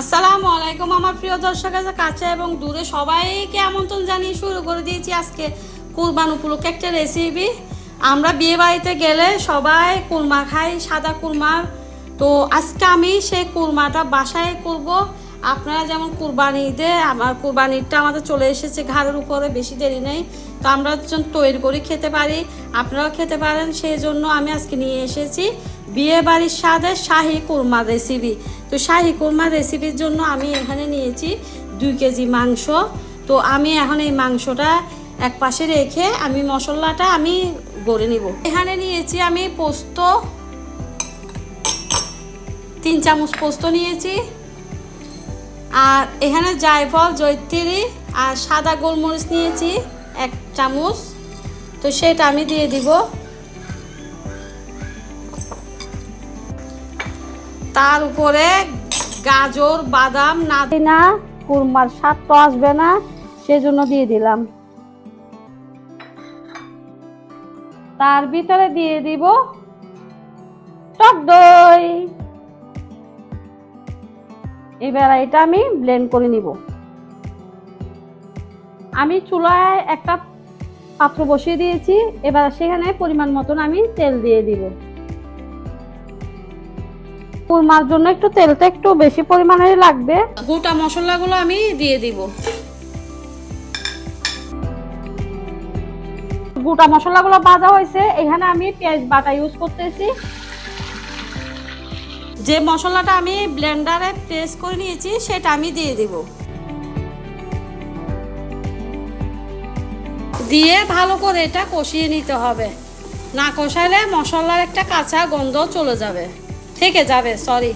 আসসালামু আলাইকুম আমার প্রিয় দর্শক আছে কাছে এবং দূরে সবাইকে আমন্ত্রণ জানিয়ে শুরু করে দিয়েছি আজকে কুরবান উপলক্ষে একটা রেসিপি আমরা বিয়ে বাড়িতে গেলে সবাই কুরমা খাই, সাদা কুরমা। তো আজকে আমি সেই কুরমাটা বাসায় করব। আপনারা যেমন কুরবানি ঈদে, আমার কুরবানিটা আমাদের চলে এসেছে ঘাড়ের উপরে, বেশি দেরি নেই। তো আমরা তৈরি করে, খেতে পারি। আপনারাও খেতে পারেন সেই জন্য আমি আজকে নিয়ে এসেছি বিয়ে বাড়ির স্বাদে শাহি কুরমা রেসিপি তো শাহি কুরমা রেসিপির জন্য আমি এখানে নিয়েছি দুই কেজি মাংস। তো আমি এখন এই মাংসটা এক পাশে রেখে আমি মশলাটা আমি গড়ে নিব। এখানে নিয়েছি আমি পোস্ত, তিন চামচ পোস্ত নিয়েছি। আর এখানে জায়ফল জৈত্রী আর সাদা গোলমরিচ নিয়েছি, এক চামচ। তো সেটা আমি দিয়ে দিব। তার উপরে গাজর, বাদাম না কুরমার স্বাদ তো আসবে না, সেজন্য দিয়ে দিলাম। তার ভিতরে দিয়ে দিব টক দই। এবার এটা আমি ব্লেন্ড করে নিব। আমি চুলায় একটা পাত্র বসিয়ে দিয়েছি। এবার সেখানে পরিমাণ মতন আমি তেল দিয়ে দিব। কুরমার জন্য একটু তেলটা একটু বেশি পরিমাণে লাগবে। গোটা মশলাগুলো আমি দিয়ে দিব। গোটা মশলাগুলো ভাজা হয়েছে। এখানে আমি পেঁয়াজ বাটা ইউজ করতেছি। যে মশলাটা আমি ব্লেন্ডারে পেস্ট করে নিয়েছি, সেটা আমি দিয়ে দিব। দিয়ে ভালো করে এটা কষিয়ে নিতে হবে। না কষাইলে মশলার একটা কাঁচা গন্ধ চলে যাবে। থেকে যাবে সরি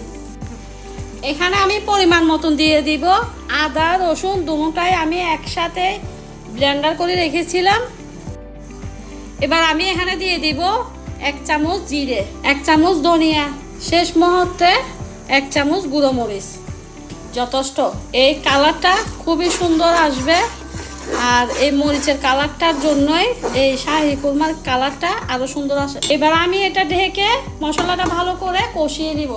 এখানে আমি পরিমাণ মতন দিয়ে দিব। আদা, রসুন দুটাই আমি একসাথে ব্লেন্ডার করে রেখেছিলাম। এবার আমি এখানে দিয়ে দিব এক চামচ জিরে, এক চামচ ধনিয়া। শেষ মুহূর্তে এক চামচ গুঁড়ো মরিচ। যথেষ্ট। এই কালারটা খুবই সুন্দর আসবে। আর এই মরিচের কালারটার জন্যই এই শাহি কুরমার কালারটা আরও সুন্দর আসে। এবার আমি এটা ঢেকে মশলাটা ভালো করে কষিয়ে নিব।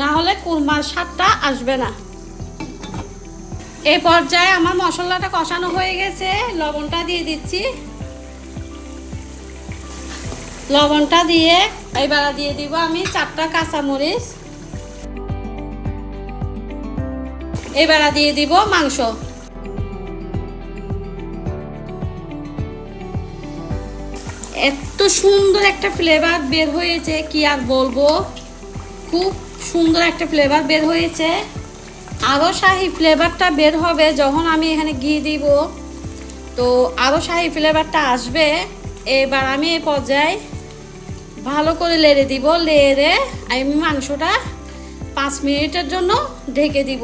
না হলে কুরমার স্বাদটা আসবে না। এই পর্যায়ে আমার মশলাটা কষানো হয়ে গেছে। লবণটা দিয়ে দিচ্ছি। লবণটা দিয়ে এবার দিয়ে দিব আমি চারটা কাঁচামরিচ। এবার দিয়ে দিব মাংস। এত সুন্দর একটা ফ্লেভার বের হয়েছে, কি আর বলব? খুব সুন্দর একটা ফ্লেভার বের হয়েছে। আরও শাহি ফ্লেভারটা বের হবে যখন আমি এখানে ঘি দিব। তো আরও শাহি ফ্লেভারটা আসবে। এবার আমি এই পর্যায়ে ভালো করে লেড়ে দিব, লেড়ে আমি মাংসটা পাঁচ মিনিটের জন্য ঢেকে দিব।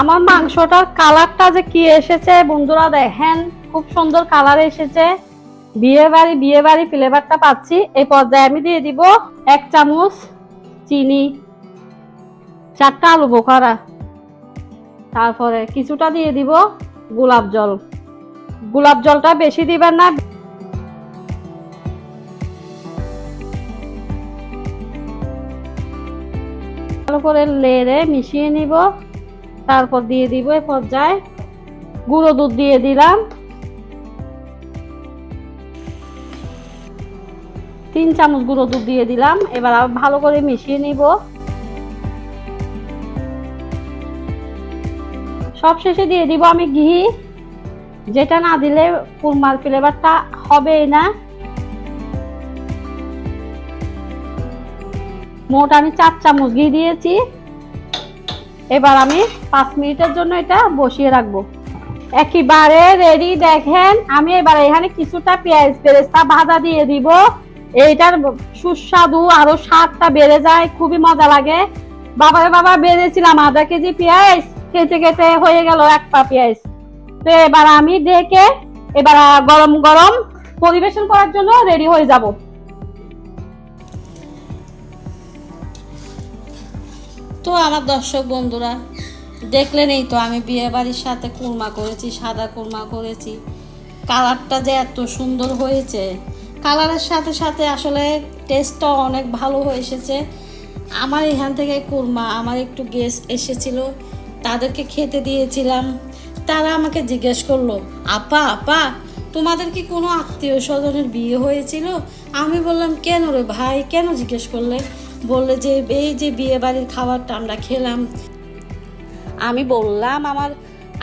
আমার মাংসটার কালারটা যে কি এসেছে, বন্ধুরা দেখেন, খুব সুন্দর কালার এসেছে। বিয়ে বাড়ি বিয়ে বাড়ি ফ্লেভারটা পাচ্ছি। এই পর্যায়ে আমি দিয়ে দিব এক চামচ চিনি, চারটা আলু বোখারা। তারপরে কিছুটা দিয়ে দিব গোলাপ জল। গোলাপ জলটা বেশি দিবেন না। ভালো করে লেড়ে মিশিয়ে নিব। তারপর দিয়ে দিব এ পর্যায়ে গুঁড়ো দুধ দিয়ে দিলাম। তিন চামচ গুঁড়ো দুধ দিয়ে দিলাম। এবার ভালো করে মিশিয়ে নিব। সব শেষে দিয়ে দিব আমি ঘি। যেটা না দিলে কুরমার ফ্লেভারটা হবেই না। মোট আমি চার চামচ ঘি দিয়েছি। এবার আমি পাঁচ মিনিটের জন্য এটা বসিয়ে রাখব। একেবারে রেডি দেখেন, আমি এবার এখানে কিছুটা পেঁয়াজ বেরেস্তা ভাজা দিয়ে দিব। এইটার সুস্বাদু আরও স্বাদটা বেড়ে যায়, খুবই মজা লাগে। বাবার বাবা, বেড়েছিলাম আধা কেজি পেঁয়াজ। কেটে কেটে হয়ে গেল এক পা পেঁয়াজ। তো এবার আমি ডেকে এবার গরম গরম পরিবেশন করার জন্য রেডি হয়ে যাব। তো আমার দর্শক বন্ধুরা, দেখলেন এই তো আমি বিয়ে বাড়ির সাথে কুরমা করেছি, সাদা কুরমা করেছি। কালারটা যে এত সুন্দর হয়েছে, কালারের সাথে সাথে আসলে টেস্টটাও অনেক ভালো হয়ে এসেছে। আমার এখান থেকে কুরমা, আমার একটু গেস্ট এসেছিল। তাদেরকে খেতে দিয়েছিলাম। তারা আমাকে জিজ্ঞেস করল, আপা আপা, তোমাদের কি কোনো আত্মীয় স্বজনের বিয়ে হয়েছিল? আমি বললাম, কেন রে ভাই, কেন জিজ্ঞেস করলে? বললে যে, এই যে বিয়ে বাড়ির খাবারটা আমরা খেলাম। আমি বললাম, আমার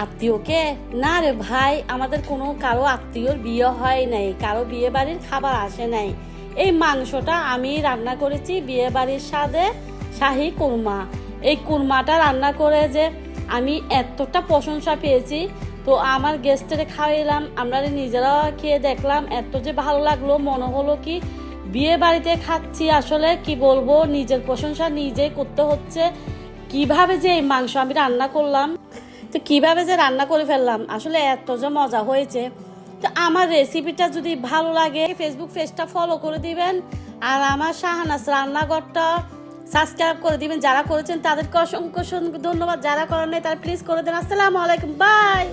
আত্মীয়কে? না রে ভাই, আমাদের কোনো কারও আত্মীয়র বিয়ে হয় নাই, কারও বিয়ে বাড়ির খাবার আসে নাই। এই মাংসটা আমি রান্না করেছি বিয়ে বাড়ির স্বাদে শাহি কুরমা। এই কুরমাটা রান্না করে যে আমি এতটা প্রশংসা পেয়েছি। তো আমার গেস্টের খাওয়াইলাম, আমরা নিজেরাও খেয়ে দেখলাম, এত যে ভালো লাগল, মনে হলো কি বিয়ে বাড়িতে খাচ্ছি আসলে, কি বলব, নিজের প্রশংসা নিজেই করতে হচ্ছে। কীভাবে যে এই মাংস আমি রান্না করলাম, তো কীভাবে যে রান্না করে ফেললাম, আসলে এত যে মজা হয়েছে। তো আমার রেসিপিটা যদি ভালো লাগে ফেসবুক পেজটা ফলো করে দিবেন। আর আমার শাহানাস রান্নাঘরটা সাবস্ক্রাইব করে দিবেন, যারা করেছেন তাদেরকে অসংখ্য ধন্যবাদ, যারা করেন তারা প্লিজ করে দেন। আসসালামু আলাইকুম বাই